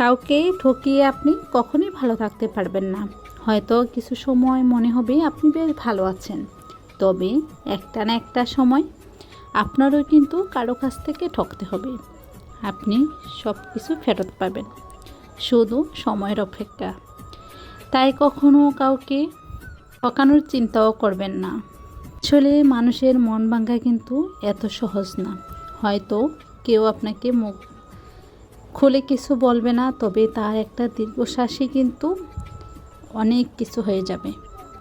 কাউকে ঠকিয়ে আপনি কখনোই ভালো থাকতে পারবেন না। হয়তো কিছু সময় মনে হবে আপনি বেশ ভালো আছেন। তবে একটা না একটা সময় আপনারও কিন্তু কারও কাছ থেকে ঠকতে হবে। আপনি সব কিছু ফেরত পাবেন। শুধু সময়ের অপেক্ষা। তাই কখনো কাউকে ঠকানোর চিন্তাও করবেন না। আসলে মানুষের মন ভাঙ্গা কিন্তু এত সহজ না। হয়তো কেউ আপনাকে মুখ খুলে কিছু বলবে না, তবে তার একটা দীর্ঘশ্বাসই কিন্তু অনেক কিছু হয়ে যাবে।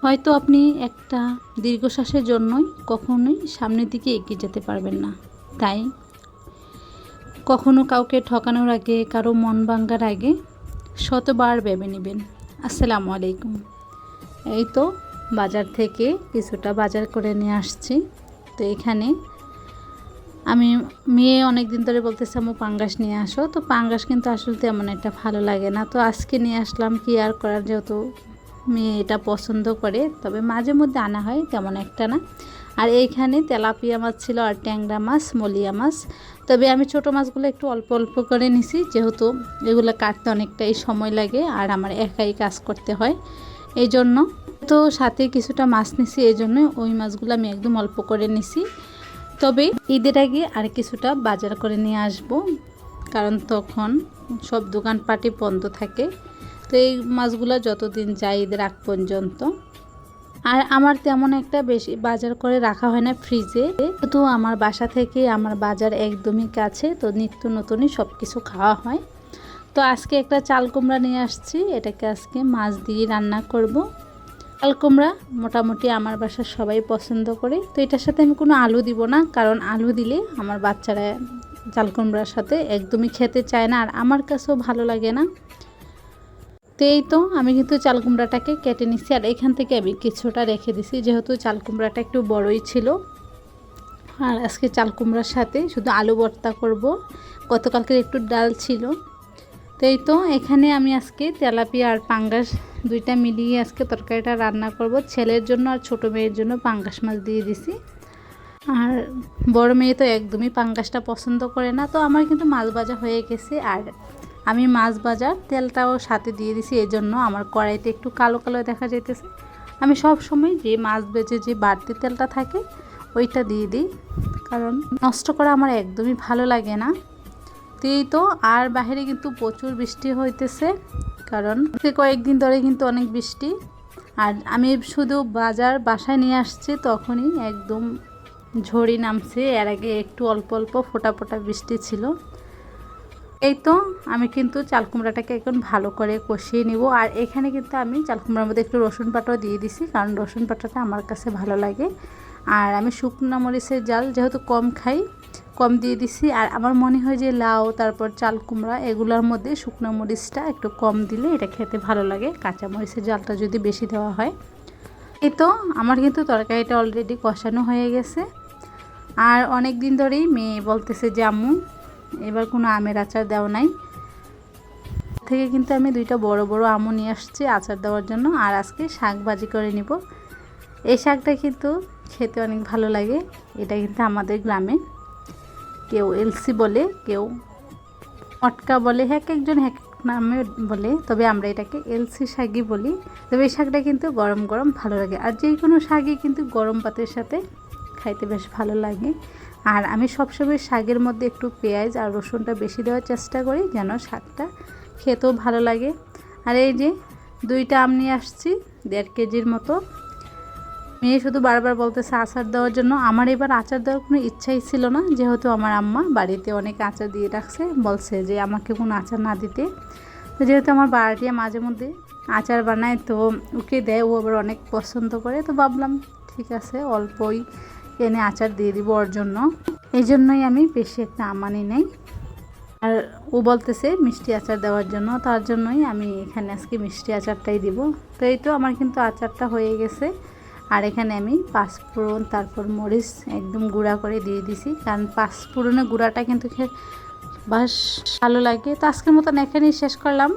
হয়তো আপনি একটা দীর্ঘশ্বাসের জন্যই কখনোই সামনের দিকে এগিয়ে যেতে পারবেন না। তাই কখনো কাউকে ঠকানোর আগে, কারও মন ভাঙ্গার আগে শতবার ভেবে নেবেন। আসসালামু আলাইকুম। এই তো বাজার থেকে কিছুটা বাজার করে নিয়ে আসছি। তো এখানে আমি মেয়ে অনেক দিন ধরে বলতেছে আমু পাঙ্গাস নিয়ে আসো। তো পাঙ্গাস কিন্তু আসলে তেমন একটা ভালো লাগে না। তো আজকে নিয়ে আসলাম কি আর করার, যেহেতু মেয়ে এটা পছন্দ করে, তবে মাঝে মধ্যে আনা হয় তেমন একটা না। আর এইখানে তেলাপিয়া মাছ ছিল আর ট্যাংরা মাছ, মলিয়া মাছ। তবে আমি ছোট মাছগুলো একটু অল্প অল্প করে নিছি, যেহেতু এগুলো কাটতে অনেকটাই সময় লাগে আর আমার একাই কাজ করতে হয় এই জন্য তো সাথে কিছুটা মাছ নিছি এই জন্য ওই মাছগুলো আমি একদম অল্প করে নিছি। তবে ঈদের আগে আর কিছুটা বাজার করে নিয়ে আসব, কারণ তখন সব দোকানপাটি বন্ধ থাকে। তো এই মাছগুলো যতদিন যায় ঈদের আগ পর্যন্ত। আর আমার তেমন একটা বেশি বাজার করে রাখা হয় না ফ্রিজে। তো আমার বাসা থেকে আমার বাজার একদমই কাছে, তো নিত্য নতুনই সব কিছু খাওয়া হয়। তো আজকে একটা চাল কুমড়া নিয়ে আসছি, এটাকে আজকে মাছ দিয়ে রান্না করব। কুমড়া মোটামুটি আমার বাসার সবাই পছন্দ করে। তো এটার সাথে আমি কোনো আলু দিব না, কারণ আলু দিলে আমার বাচ্চারা চাল কুমড়ার সাথে একদমই খেতে চায় না, আর আমার কাছেও ভালো লাগে না। তো এই তো, আমি কিন্তু চাল কুমড়াটাকে কেটে নিচ্ছি আর এখান থেকে আমি কিছুটা রেখে দিছি, যেহেতু চাল কুমড়াটা একটু বড়ই ছিল। আর আজকে চাল কুমড়ার সাথে শুধু আলু ভর্তা করব, গতকালকের একটু ডাল ছিল। তো এই তো, এখানে আমি আজকে তেলাপিয়া আর পাঙ্গাস দুইটা মিলিয়ে আজকে তরকারিটা রান্না করব। ছেলের জন্য আর ছোটো মেয়ের জন্য পাঙ্গাস মাছ দিয়ে দিছি। আর বড় মেয়ে তো একদমই পাঙ্গাসটা পছন্দ করে না, তো আমার কিন্তু মাছ ভাজা হয়ে গেছে। আর আমি মাছ ভাজার তেলটাও সাথে দিয়ে দিছি এই জন্য আমার কড়াইতে একটু কালো কালো দেখা যেতেছে আমি সব সময় যে মাছ বেজে যে বাড়তি তেলটা থাকে, ওইটা দিয়ে দিই। কারণ নষ্ট করা আমার একদমই ভালো লাগে না। তো এই তো, আর বাইরে কিন্তু প্রচুর বৃষ্টি হইতেছে, কারণ কয়েকদিন ধরে কিন্তু অনেক বৃষ্টি। আর আমি শুধু বাজার বাসায় নিয়ে আসছি, তখনই একদম ঝড়ি নামছে, এর আগে একটু অল্প অল্প ফোটা ফোটা বৃষ্টি ছিল। এই তো, আমি কিন্তু চাল কুমড়াটাকে এখন ভালো করে কষিয়ে নিব, আর এখানে কিন্তু আমি চাল কুমড়ার মধ্যে একটু রসুন পাটাও দিয়ে দিছি, কারণ রসুন পাটাটা আমার কাছে ভালো লাগে। আর আমি শুকনো মরিচের জাল যেহেতু কম খাই কম দিয়ে দিছি। আর আমার মনে হয় যে লাউ, তারপর চাল কুমড়া, এগুলোর মধ্যে শুকনো মরিচটা একটু কম দিলে এটা খেতে ভালো লাগে। কাঁচা মরিচের জালটা যদি বেশি দেওয়া হয়। এই তো, আমার কিন্তু তরকারিটা অলরেডি কষানো হয়ে গেছে। আর অনেক দিন ধরেই মেয়ে বলতেছে যে, আম্মু, এবার কোনো আমের আচার দেওয়া নাই। থেকে কিন্তু আমি দুইটা বড় বড় আমও নিয়ে আসছি আচার দেওয়ার জন্য। আর আজকে শাক ভাজি করে নিব। এই শাকটা কিন্তু খেতে অনেক ভালো লাগে। এটা কিন্তু আমাদের গ্রামে। কেউ এলসি বলে, কেউ মটকা বলে, এক একজন এক নামে বলে, তবে আমরা এটাকে এলসি শাকই বলি। তবে এই শাকটা কিন্তু গরম গরম ভালো লাগে। আর যে কোনো শাকই কিন্তু গরম ভাতের সাথে খাইতে বেশ ভালো লাগে। আর আমি সবসময় শাকের মধ্যে একটু পেঁয়াজ আর রসুনটা বেশি দেওয়ার চেষ্টা করি যেন শাকটা খেতেও ভালো লাগে। আর এই যে দুইটা আম নিয়ে আসছি, দেড় কেজির মতো। মেয়ে শুধু বারবার বলতেছে আচার দেওয়ার জন্য। আমার এবার আচার দেওয়ার কোনো ইচ্ছাই ছিল না। যেহেতু আমার আম্মা বাড়িতে অনেক আচার দিয়ে রাখছে, বলছে যে আমাকে কোনো আচার না দিতে। তো যেহেতু আমার বাড়িতে মাঝে মধ্যে আচার বানায়, তো ওকে দেয়। ও আবার অনেক পছন্দ করে। তো ভাবলাম, ঠিক আছে, অল্পই এনে আচার দিয়ে দিব ওর জন্য। এই জন্যই আমি বেশি একটা আমানি নেই। আর ও বলতেছে মিষ্টি আচার দেওয়ার জন্য। তার জন্যই আমি এখানে আজকে মিষ্টি আচারটাই দিব। তো এই তো আমার কিন্তু আচারটা হয়ে গেছে। আর এখানে আমি পাঁচফোড়ন, তারপর মরিচ একদম গুঁড়া করে দিয়ে দিছি। কারণ পাঁচফোড়নের গুঁড়াটা কিন্তু বাস ভালো লাগে। তো আজকের মতন এখানেই শেষ করলাম।